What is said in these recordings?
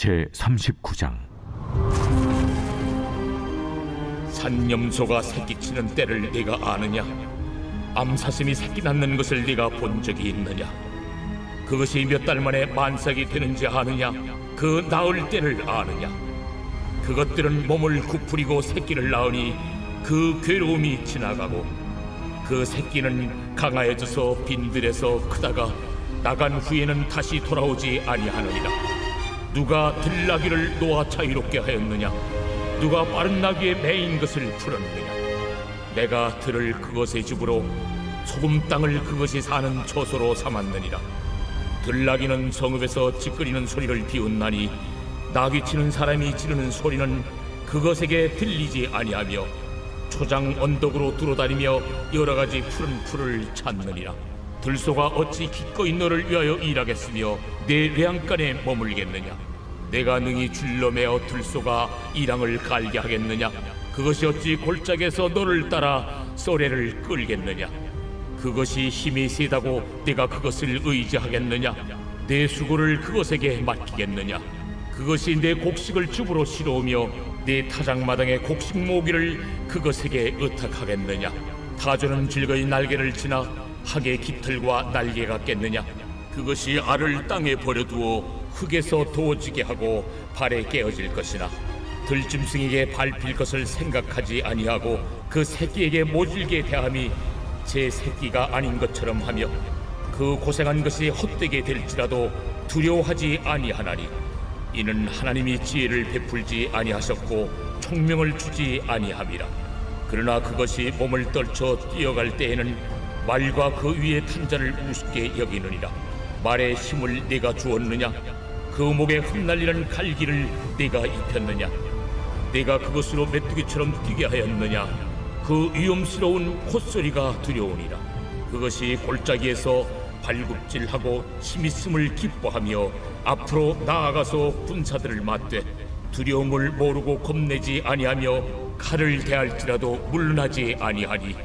제 39장 산염소가 새끼치는 때를 네가 아느냐? 암사슴이 새끼 낳는 것을 네가 본 적이 있느냐? 그것이 몇 달 만에 만삭이 되는지 아느냐? 그 나을 때를 아느냐? 그것들은 몸을 구부리고 새끼를 낳으니 그 괴로움이 지나가고 그 새끼는 강하여져서 빈들에서 크다가 나간 후에는 다시 돌아오지 아니하느니라. 누가 들나귀를 자유롭게 하였느냐? 누가 빠른 나귀에 매인 것을 풀었느냐? 내가 들을 그것의 집으로 소금 땅을 그것이 사는 처소로 삼았느니라. 들나귀는 성읍에서 찌끄리는 소리를 비웃나니 나귀 치는 사람이 지르는 소리는 그것에게 들리지 아니하며 초장 언덕으로 두루다니며 여러 가지 푸른 풀을 찾느니라. 들소가 어찌 기꺼이 너를 위하여 일하겠으며 내 외양간에 머물겠느냐? 내가 능히 줄로 매어 들소가 이랑을 갈게 하겠느냐? 그것이 어찌 골짜기에서 너를 따라 쏘레를 끌겠느냐? 그것이 힘이 세다고 내가 그것을 의지하겠느냐? 내 수고를 그것에게 맡기겠느냐? 그것이 내 곡식을 줍으로 실어오며 내 타작마당의 곡식 모기를 그것에게 의탁하겠느냐? 타조는 즐거이 날개를 치나 학의 깃털과 날개 같겠느냐? 그것이 알을 땅에 버려두어 흙에서 도어지게 하고 발에 깨어질 것이나 들짐승에게 밟힐 것을 생각하지 아니하고 그 새끼에게 모질게 대함이 제 새끼가 아닌 것처럼 하며 그 고생한 것이 헛되게 될지라도 두려워하지 아니하나니 이는 하나님이 지혜를 베풀지 아니하셨고 총명을 주지 아니함이라 그러나 그것이 몸을 떨쳐 뛰어갈 때에는 말과 그 위에 탄 자를 우습게 여기느니라. 말의 힘을 네가 주었느냐? 그 목에 흩날리는 갈기를 네가 입혔느냐? 네가 그것으로 메뚜기처럼 뛰게 하였느냐? 그 위험스러운 콧소리가 두려우니라. 그것이 골짜기에서 발굽질하고 힘있음을 기뻐하며 앞으로 나아가서 군사들을 맞되 두려움을 모르고 겁내지 아니하며 칼을 대할지라도 물러나지 아니하니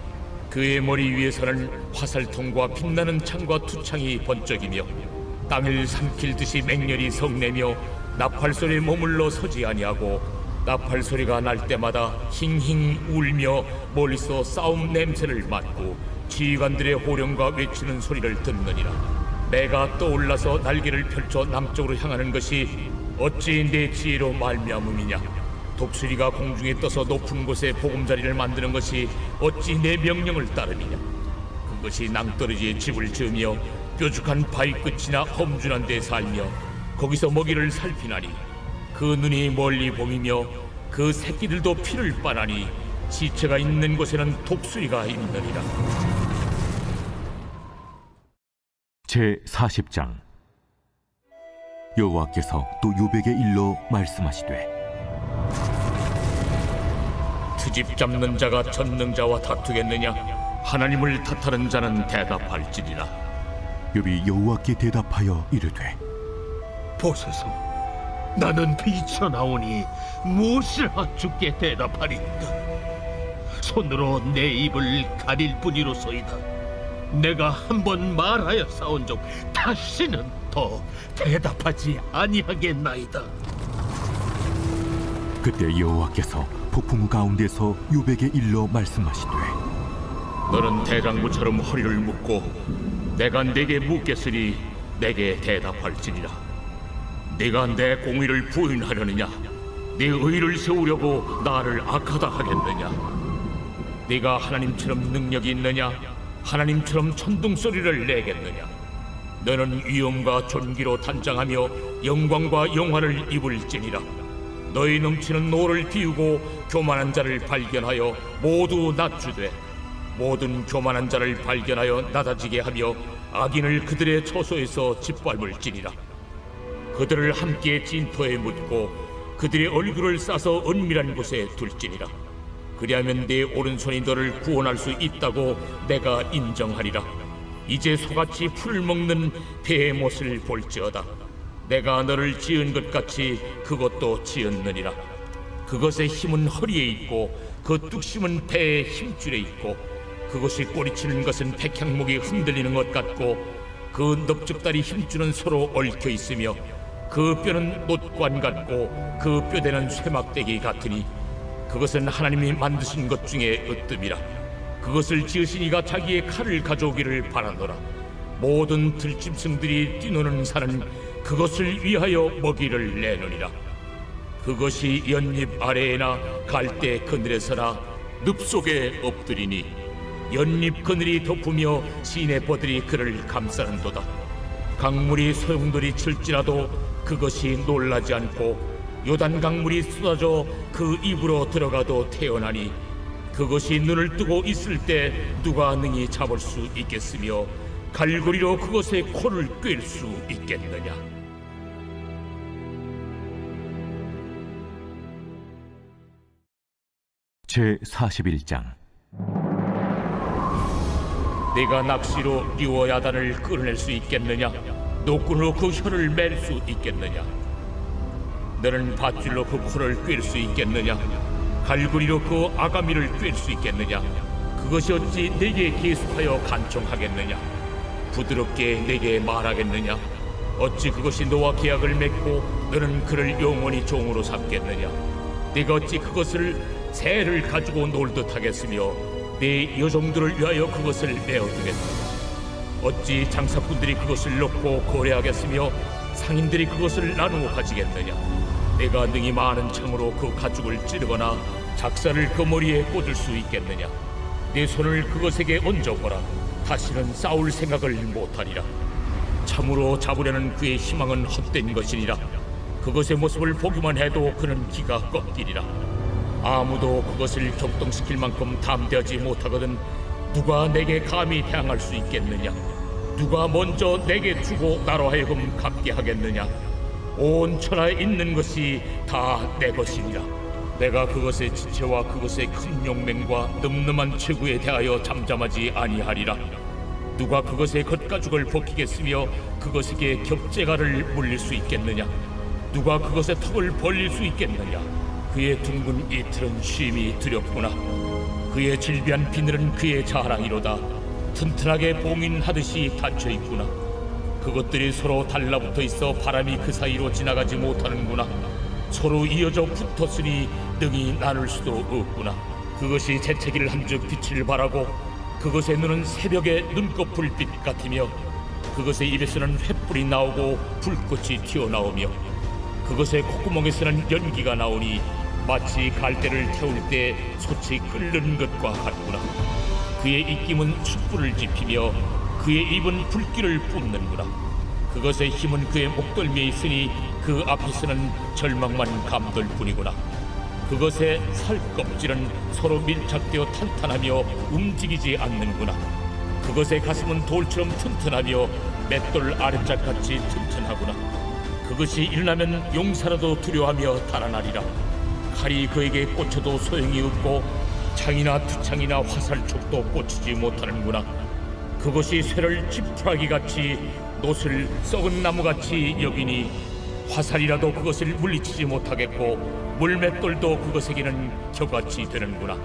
그의 머리 위에서는 화살통과 빛나는 창과 투창이 번쩍이며 땅을 삼킬 듯이 맹렬히 성내며 나팔 소리에 머물러 서지 아니하고 나팔 소리가 날 때마다 힝힝 울며 멀리서 싸움 냄새를 맡고 지휘관들의 호령과 외치는 소리를 듣느니라. 내가 떠올라서 날개를 펼쳐 남쪽으로 향하는 것이 어찌 내 지혜로 말미암음이냐 독수리가 공중에 떠서 높은 곳에 보금자리를 만드는 것이 어찌 내 명령을 따름이냐? 그것이 낭떠러지에 집을 지으며 뾰족한 바위 끝이나 험준한 데 살며 거기서 먹이를 살피나니 그 눈이 멀리 봄이며 그 새끼들도 피를 빨아니 시체가 있는 곳에는 독수리가 있느니라. 제 40장. 여호와께서 또 요백의 일로 말씀하시되 트집 잡는 자가 전능자와 다투겠느냐? 하나님을 탓하는 자는 대답할지니라. 욥이 여호와께 대답하여 이르되 보소서. 나는 비쳐나오니 무엇을 주께 대답하리까? 손으로 내 입을 가릴 뿐이로소이다. 내가 한 번 말하여 싸운 적 다시는 더 대답하지 아니하겠나이다 그때 여호와께서 폭풍우 가운데서 요백의 일로 말씀하시되 너는 대장부처럼 허리를 묶고 내가 내게 묻겠으니 내게 대답할지니라. 네가 내 공의를 부인하려느냐? 네 의를 세우려고 나를 악하다 하겠느냐? 네가 하나님처럼 능력이 있느냐? 하나님처럼 천둥 소리를 내겠느냐? 너는 위엄과 존귀로 단장하며 영광과 영화를 입을지니라 너희 넘치는 노를 비우고 교만한 자를 발견하여 모두 낮추되 모든 교만한 자를 발견하여 낮아지게 하며 악인을 그들의 처소에서 짓밟을지니라. 그들을 함께 진토에 묻고 그들의 얼굴을 싸서 은밀한 곳에 둘지니라. 그리하면 내 오른손이 너를 구원할 수 있다고 내가 인정하리라. 이제 소같이 풀을 먹는 배의 못을 볼지어다 내가 너를 지은 것 같이 그것도 지었느니라. 그것의 힘은 허리에 있고 그 뚝심은 배의 힘줄에 있고 그것이 꼬리치는 것은 백향목이 흔들리는 것 같고 그 넓적다리 힘줄은 서로 얽혀 있으며 그 뼈는 놋관 같고 그 뼈대는 쇠막대기 같으니 그것은 하나님이 만드신 것 중에 으뜸이라. 그것을 지으신 이가 자기의 칼을 가져오기를 바라노라. 모든 들짐승들이 뛰노는 산은 그것을 위하여 먹이를 내느니라. 그것이 연잎 아래에나 갈대 그늘에서나 늪 속에 엎드리니 연잎 그늘이 덮으며 시내 버들이 그를 감싸는도다. 강물이 소용돌이 칠지라도 그것이 놀라지 않고 요단 강물이 쏟아져 그 입으로 들어가도 태어나니 그것이 눈을 뜨고 있을 때 누가 능히 잡을 수 있겠으며 갈고리로 그것의 코를 꿰일 수 있겠느냐 제 41장 내가 낚시로 리워야단을 끌어낼 수 있겠느냐? 노끈으로 그 혀를 맬 수 있겠느냐? 너는 밧줄로 그 코를 꿰일 수 있겠느냐? 갈고리로 그 아가미를 꿰일 수 있겠느냐? 그것이 어찌 내게 계속하여 간청하겠느냐? 부드럽게 내게 말하겠느냐? 어찌 그것이 너와 계약을 맺고 너는 그를 영원히 종으로 삼겠느냐? 내가 어찌 그것을 새를 가지고 놀듯 하겠으며 내 여종들을 위하여 그것을 내어두겠느냐 어찌 장사꾼들이 그것을 놓고 거래하겠으며 상인들이 그것을 나누어 가지겠느냐? 내가 능히 많은 창으로 그 가죽을 찌르거나 작사를 그 머리에 꽂을 수 있겠느냐? 내 손을 그것에게 얹어보라. 다시는 싸울 생각을 못하리라. 참으로 잡으려는 그의 희망은 헛된 것이니라. 그것의 모습을 보기만 해도 그는 기가 꺾이리라 아무도 그것을 격동시킬 만큼 담대하지 못하거든 누가 내게 감히 대항할 수 있겠느냐? 누가 먼저 내게 주고 나로 하여금 갚게 하겠느냐? 온 천하에 있는 것이 다 내 것이니라. 내가 그것의 지체와 그것의 큰 용맹과 늠름한 체구에 대하여 잠잠하지 아니하리라. 누가 그것의 겉가죽을 벗기겠으며 그것에게 겹재가를 물릴 수 있겠느냐? 누가 그것의 턱을 벌릴 수 있겠느냐 그의 둥근 이틀은 쉼이 두렵구나. 그의 질비한 비늘은 그의 자랑이로다. 튼튼하게 봉인하듯이 닫혀 있구나. 그것들이 서로 달라붙어 있어 바람이 그 사이로 지나가지 못하는구나. 서로 이어져 붙었으니 능히 나눌 수도 없구나. 그것이 재채기를 한즉 빛을 발하고 그것의 눈은 새벽의 눈꽃 불빛 같으며 그것의 입에서는 횃불이 나오고 불꽃이 튀어나오며 그것의 콧구멍에서는 연기가 나오니 마치 갈대를 태울 때 솥이 끓는 것과 같구나. 그의 입김은 숯불을 지피며 그의 입은 불길을 뿜는구나. 그것의 힘은 그의 목덜미에 있으니 그 앞에서는 절망만 감돌 뿐이구나. 그것의 살껍질은 서로 밀착되어 탄탄하며 움직이지 않는구나. 그것의 가슴은 돌처럼 튼튼하며 맷돌 아래짝같이 튼튼하구나. 그것이 일어나면 용사라도 두려워하며 달아나리라. 칼이 그에게 꽂혀도 소용이 없고 창이나 투창이나 화살촉도 꽂히지 못하는구나. 그것이 쇠를 지푸라기 같이 노을 썩은 나무 같이 여기니 화살이라도 그것을 물리치지 못하겠고 물맷돌도 그것에게는 겨같이 되는구나.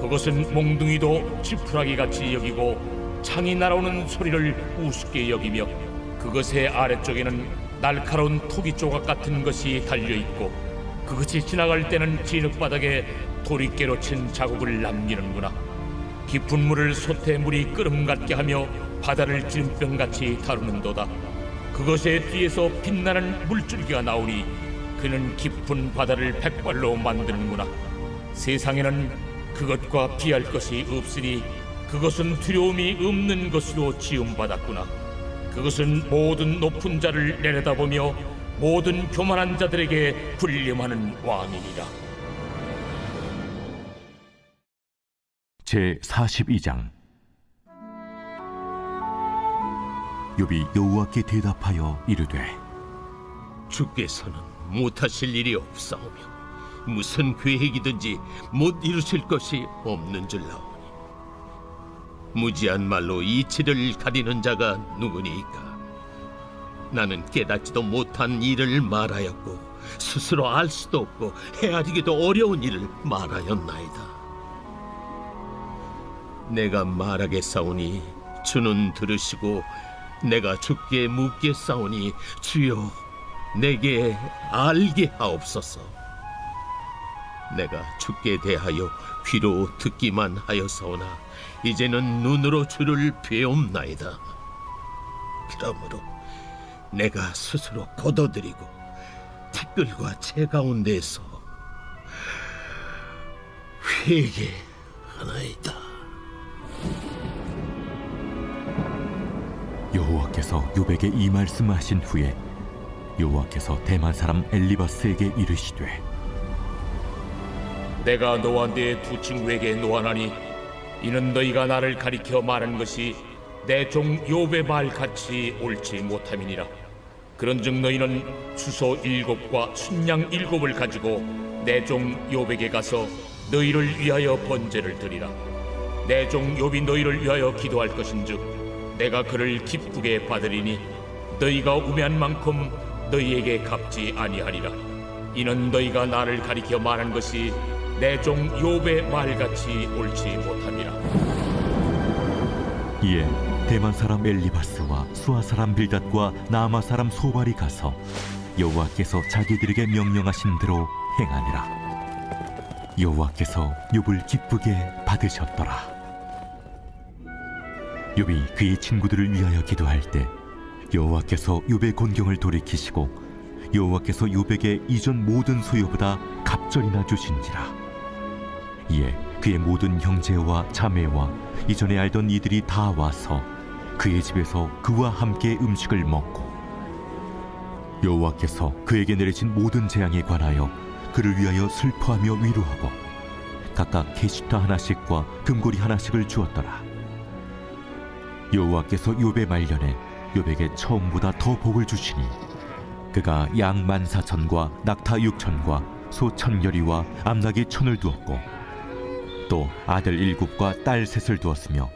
그것은 몽둥이도 지푸라기 같이 여기고 창이 날아오는 소리를 우습게 여기며 그것의 아래쪽에는 날카로운 토기 조각 같은 것이 달려 있고 그것이 지나갈 때는 진흙바닥에 도리깨로 친 자국을 남기는구나. 깊은 물을 솥에 물이 끓음 같게 하며 바다를 찌름병같이 다루는도다. 그것의 뒤에서 빛나는 물줄기가 나오니 그는 깊은 바다를 백발로 만드는구나. 세상에는 그것과 비할 것이 없으니 그것은 두려움이 없는 것으로 지음받았구나. 그것은 모든 높은 자를 내려다보며 모든 교만한 자들에게 군림하는 왕이니라. 제 42장 욥이 여호와께 대답하여 이르되 주께서는 못하실 일이 없사오며 무슨 계획이든지 못 이루실 것이 없는 줄 나오니 무지한 말로 이치를 가리는 자가 누구니까 나는 깨닫지도 못한 일을 말하였고 스스로 알 수도 없고 헤아리기도 어려운 일을 말하였나이다 내가 말하겠사오니 주는 들으시고 내가 주께 묻겠사오니 주여 내게 알게 하옵소서. 내가 주께 대하여 귀로 듣기만 하였사오나 이제는 눈으로 주를 배움나이다. 그러므로 내가 스스로 거둬들이고 티끌과 제 가운데서 회개하나이다. 여호와께서 요백에 이 말씀하신 후에 여호와께서 대만 사람 엘리바스에게 이르시되 내가 너와 네 두 친구에게 노하나니 이는 너희가 나를 가리켜 말한 것이 내 종 요배 말 같이 옳지 못함이니라. 그런즉 너희는 수소 일곱과 순양 일곱을 가지고 내 종 요백에 가서 너희를 위하여 번제를 드리라. 내종 욥이 너희를 위하여 기도할 것인즉 내가 그를 기쁘게 받으리니 너희가 우매한 만큼 너희에게 갚지 아니하리라. 이는 너희가 나를 가리켜 말한 것이 내종 욥의 말같이 옳지 못함이라. 이에 대만 사람 엘리바스와 수아 사람 빌닷과 나아마 사람 소발이 가서 여호와께서 자기들에게 명령하신 대로 행하니라. 여호와께서 욥을 기쁘게 받으셨더라. 욥이 그의 친구들을 위하여 기도할 때 여호와께서 욥의 곤경을 돌이키시고 여호와께서 욥에게 이전 모든 소유보다 갑절이나 주신지라. 이에 그의 모든 형제와 자매와 이전에 알던 이들이 다 와서 그의 집에서 그와 함께 음식을 먹고 여호와께서 그에게 내리신 모든 재앙에 관하여 그를 위하여 슬퍼하며 위로하고 각각 게시타 하나씩과 금고리 하나씩을 주었더라. 여호와께서 욥의 말년에 욥에게 처음보다 더 복을 주시니 그가 양 만사천과 낙타 육천과 소 천여리와 암나기 천을 두었고 또 아들 일곱과 딸 셋을 두었으며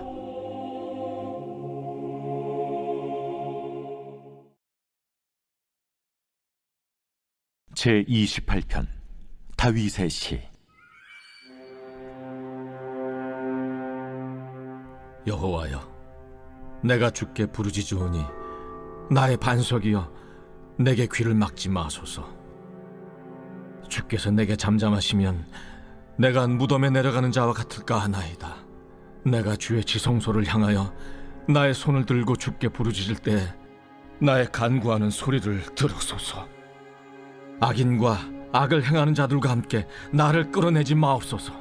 제 28편 다윗의 시 여호와여, 내가 주께 부르짖으오니 나의 반석이여, 내게 귀를 막지 마소서. 주께서 내게 잠잠하시면 내가 무덤에 내려가는 자와 같을까 하나이다. 내가 주의 지성소를 향하여 나의 손을 들고 주께 부르짖을 때 나의 간구하는 소리를 들으소서. 악인과 악을 행하는 자들과 함께 나를 끌어내지 마옵소서.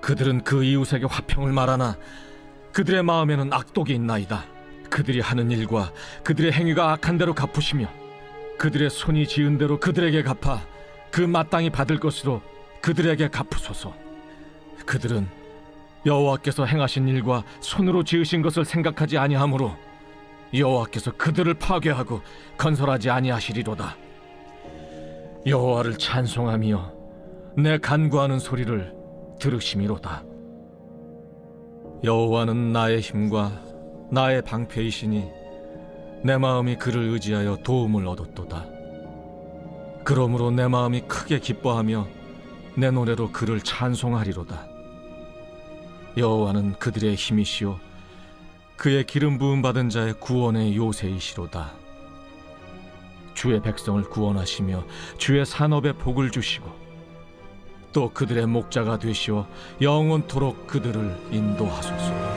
그들은 그 이웃에게 화평을 말하나 그들의 마음에는 악독이 있나이다. 그들이 하는 일과 그들의 행위가 악한 대로 갚으시며 그들의 손이 지은 대로 그들에게 갚아 그 마땅히 받을 것으로 그들에게 갚으소서. 그들은 여호와께서 행하신 일과 손으로 지으신 것을 생각하지 아니하므로 여호와께서 그들을 파괴하고 건설하지 아니하시리로다. 여호와를 찬송하며 내 간구하는 소리를 들으심이로다. 여호와는 나의 힘과 나의 방패이시니 내 마음이 그를 의지하여 도움을 얻었도다. 그러므로 내 마음이 크게 기뻐하며 내 노래로 그를 찬송하리로다. 여호와는 그들의 힘이시요 그의 기름 부음 받은 자의 구원의 요새이시로다. 주의 백성을 구원하시며 주의 산업에 복을 주시고 또 그들의 목자가 되시어 영원토록 그들을 인도하소서.